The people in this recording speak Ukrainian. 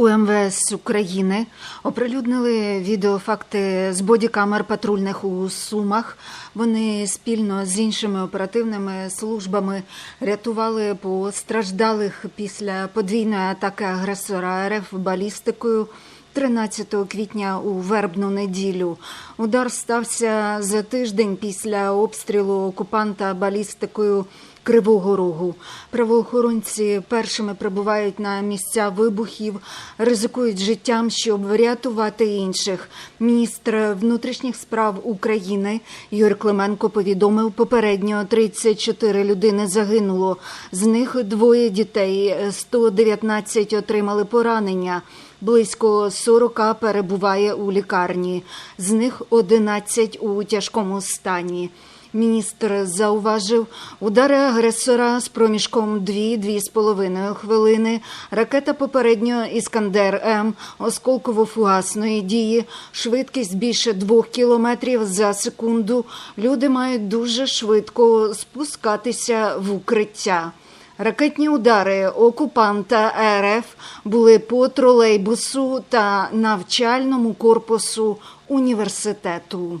У МВС України оприлюднили відеофакти з бодікамер патрульних у Сумах. Вони спільно з іншими оперативними службами рятували постраждалих після подвійної атаки агресора РФ балістикою. 13 квітня у вербну неділю удар стався за тиждень після обстрілу окупанта балістикою Кривого Рогу. Правоохоронці першими прибувають на місця вибухів, ризикують життям, щоб врятувати інших. Міністр внутрішніх справ України Юрій Клименко повідомив, попередньо 34 людини загинуло. З них двоє дітей, 119 отримали поранення. Близько 40 перебуває у лікарні, з них 11 у тяжкому стані. Міністр зауважив, удари агресора з проміжком 2-2,5 хвилини, ракета попередньо «Іскандер М» осколково-фугасної дії, швидкість більше 2 кілометрів за секунду. Люди мають дуже швидко спускатися в укриття. Ракетні удари окупанта РФ були по тролейбусу та навчальному корпусу університету.